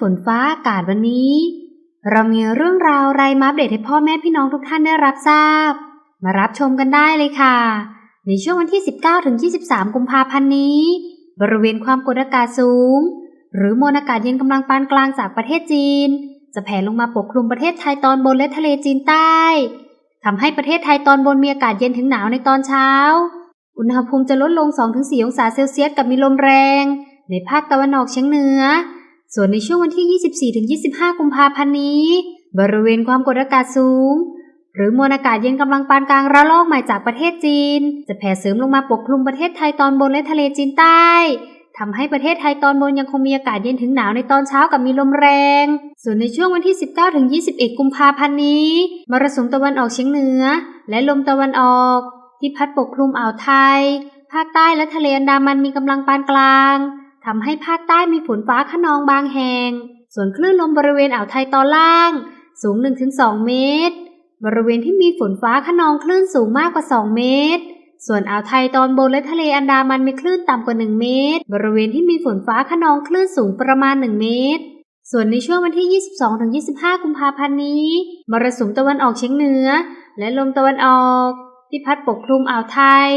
ฝนฟ้าอากาศวันนี้ เรามีเรื่องราวอะไรมาอัปเดตให้พ่อแม่พี่น้องทุกท่านได้รับทราบ มารับชมกันได้เลยค่ะ ในช่วงวันที่ 19ถึง23 กุมภาพันธ์นี้ บริเวณความกดอากาศสูง หรือมวลอากาศเย็นกำลังปานกลางจากประเทศจีน จะแผ่ลงมาปกคลุมประเทศไทยตอนบนและทะเลจีนใต้ทำให้ประเทศไทยตอนบนมีอากาศเย็นถึงหนาวในตอนเช้า อุณหภูมิจะลดลง 2-4 องศาเซลเซียสกับมีลมแรง ในภาคตะวันออกเฉียงเหนือ ส่วนในช่วงวันที่ 24-25 กุมภาพันธ์นี้ บริเวณความกดอากาศสูง หรือมวลอากาศเย็นกำลังปานกลางระลอกใหม่จากประเทศจีน จะแผ่เสริมลงมาปกคลุมประเทศไทยตอนบนและทะเลจีนใต้ทำให้ประเทศไทยตอนบนยังคงมีอากาศเย็นถึงหนาวในตอนเช้ากับมีลมแรง ส่วนในช่วงวันที่ 19-21 กุมภาพันธ์นี้ มรสุมตะวันออกเฉียงเหนือ และลมตะวันออก ที่พัดปกคลุมอ่าวไทย ภาคใต้และทะเลอันดามันมีกำลังปานกลาง ทำให้ภาคใต้มีฝนฟ้าขนองบางแห่ง ส่วนคลื่นลมบริเวณอ่าวไทยตอนล่าง สูง 1-2 เมตร บริเวณที่มีฝนฟ้าขนองคลื่นสูงมากกว่า 2 เมตร ส่วนอ่าวไทยตอนบนและทะเลอันดามันมีคลื่นต่ำกว่า 1 เมตร บริเวณที่มีฝนฟ้าขนองคลื่นสูงประมาณ 1 เมตร ส่วนในช่วงวันที่ 22-25 กุมภาพันธ์นี้ มรสุมตะวันออกเฉียงเหนือ และลมตะวันออกที่พัดปกคลุมอ่าวไทย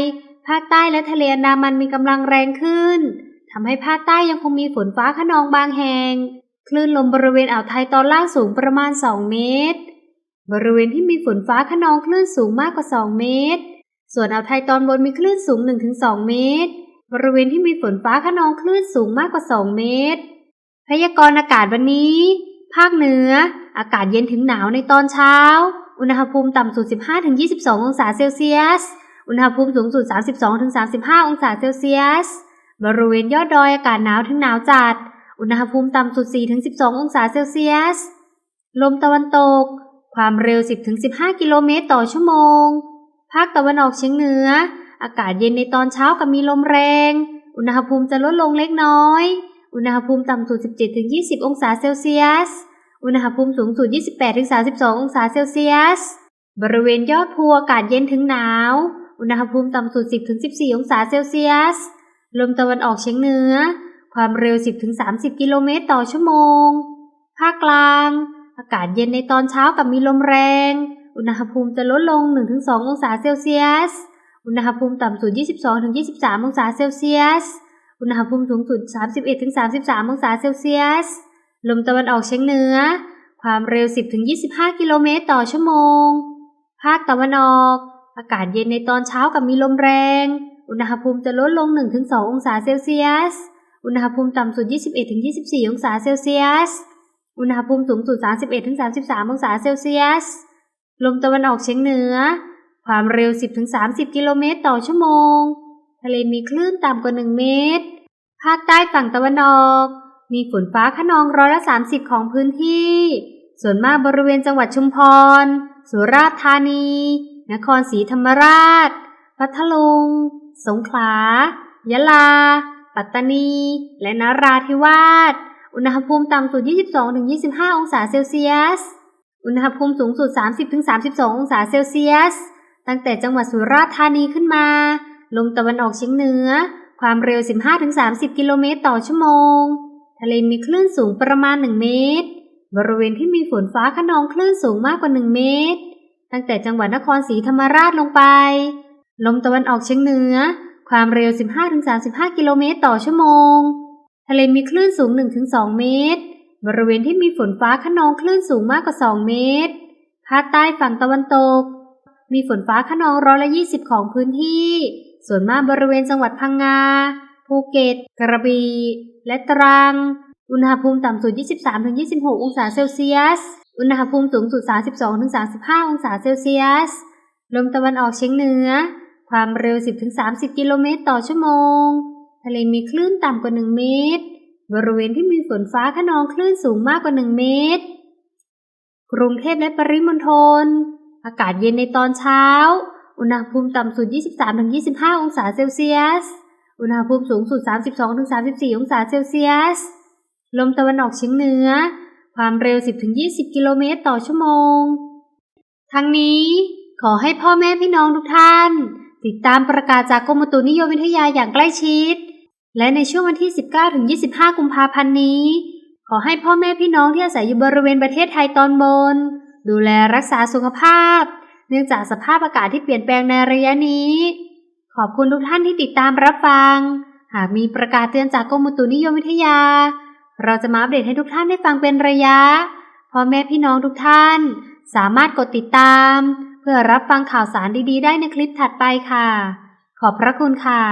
ภาคใต้และทะเลอันดามันมีกำลังแรงขึ้น ทำให้ภาคใต้ยังคงมีฝนฟ้าขนองบางแห่งคลื่นลมบริเวณอ่าวไทยตอนล่างสูงประมาณ 2 เมตร บริเวณที่มีฝนฟ้าขนองคลื่นสูงมากกว่า 2 เมตร ส่วนอ่าวไทยตอนบนมีคลื่นสูง 1-2 เมตร บริเวณที่มีฝนฟ้าขนองคลื่นสูงมากกว่า 2 เมตร พยากรณ์อากาศวันนี้ ภาคเหนือ อากาศเย็นถึงหนาวในตอนเช้า อุณหภูมิต่ำสุด 15-22 องศาเซลเซียส อุณหภูมิสูงสุด 32-35 องศาเซลเซียส บริเวณยอดดอยอากาศหนาวถึงหนาวจัด อุณหภูมิต่ำสุด 4-12 องศาเซลเซียส ลมตะวันตก ความเร็ว 10-15 กิโลเมตรต่อชั่วโมง ภาคตะวันออกเฉียงเหนือ อากาศเย็นในตอนเช้ากับมีลมแรง อุณหภูมิจะลดลงเล็กน้อย อุณหภูมิต่ำสุด 17-20 องศาเซลเซียส อุณหภูมิสูงสุด 28-32 องศาเซลเซียส บริเวณยอดภูอากาศเย็นถึงหนาว อุณหภูมิต่ำสุด 10-14 องศาเซลเซียส ลมตะวันออกเฉียงเหนือ ความเร็ว 10-30 กิโลเมตรต่อชั่วโมง ภาคกลาง อากาศเย็นในตอนเช้ากับมีลมแรง อุณหภูมิจะลดลง 1-2 องศาเซลเซียส อุณหภูมิต่ำสุด 22-23 องศาเซลเซียส อุณหภูมิสูงสุด 31-33 องศาเซลเซียส ลมตะวันออกเฉียงเหนือ ความเร็ว 10-25 กิโลเมตรต่อชั่วโมง ภาคตะวันออก อากาศเย็นในตอนเช้ากับมีลมแรง อุณหภูมิจะลดลง 1-2 องศาเซลเซียส อุณหภูมิต่ำสุด 21-24 องศาเซลเซียส อุณหภูมิสูงสุด 31-33 องศาเซลเซียส ลมตะวันออกเฉียงเหนือ ความเร็ว 10-30 กิโลเมตรต่อชั่วโมง ทะเลมีคลื่นต่ำกว่า 1 เมตร ภาคใต้ฝั่งตะวันออก มีฝนฟ้าขนองร้อยละ 30 ของพื้นที่ ส่วนมากบริเวณจังหวัดชุมพร สุราษฎร์ธานี นครศรีธรรมราช พัทลุง สงขลา ยะลา ปัตตานี และนราธิวาส อุณหภูมิต่ำสุด 22-25 องศาเซลเซียส อุณหภูมิสูงสุด 30-32 องศาเซลเซียส ตั้งแต่จังหวัดสุราษฎร์ธานีขึ้นมา ลมตะวันออกเฉียงเหนือ ความเร็ว 15-30 กิโลเมตรต่อชั่วโมง ทะเลมีคลื่นสูงประมาณ 1 เมตร บริเวณที่มีฝนฟ้าขนองคลื่นสูงมากกว่า 1 เมตร ตั้งแต่จังหวัดนครศรีธรรมราชลงไป ลมตะวันออกเฉียงเหนือ ความเร็ว 15-35 กิโลเมตรต่อชั่วโมง ทะเลมีคลื่นสูง 1-2 เมตร บริเวณที่มีฝนฟ้าขนองคลื่นสูงมากกว่า 2 เมตร ภาคใต้ฝั่งตะวันตก มีฝนฟ้าขนองร้อยละ 20 ของพื้นที่ ส่วนมากบริเวณจังหวัดพังงา ภูเก็ต กระบี่ และตรัง อุณหภูมิต่ำสุด 23-26 องศาเซลเซียส อุณหภูมิสูงสุด 32-35 องศาเซลเซียส ลมตะวันออกเฉียงเหนือ ความเร็ว 10-30 กิโลเมตรต่อชั่วโมง ทะเลมีคลื่นต่ำกว่า 1 เมตร บริเวณที่มีฝนฟ้าขนองคลื่นสูงมากกว่า 1 เมตร กรุงเทพและปริมณฑล อากาศเย็นในตอนเช้า อุณหภูมิต่ำสุด 23-25 องศาเซลเซียส อุณหภูมิสูงสุด 32-34 องศาเซลเซียส ลมตะวันออกเฉียงเหนือ ความเร็ว 10-20 กิโลเมตรต่อชั่วโมง ทั้งนี้ขอให้พ่อแม่พี่น้องทุกท่าน ติดตามประกาศจากกรมอุตุนิยมวิทยาอย่างใกล้ชิด และในช่วงวันที่ 19-25 กุมภาพันธ์นี้ ขอให้พ่อแม่พี่น้องที่อาศัยอยู่บริเวณประเทศไทยตอนบน ดูแลรักษาสุขภาพ เนื่องจากสภาพอากาศที่เปลี่ยนแปลงในระยะนี้ ขอบคุณทุกท่านที่ติดตามรับฟัง หากมีประกาศเตือนจากกรมอุตุนิยมวิทยา เราจะมาอัปเดตให้ทุกท่านได้ฟังเป็นระยะพ่อแม่พี่น้องทุกท่าน สามารถกดติดตาม เพื่อรับฟังข่าวสารดีๆ ได้ในคลิปถัดไปค่ะ ขอบพระคุณค่ะ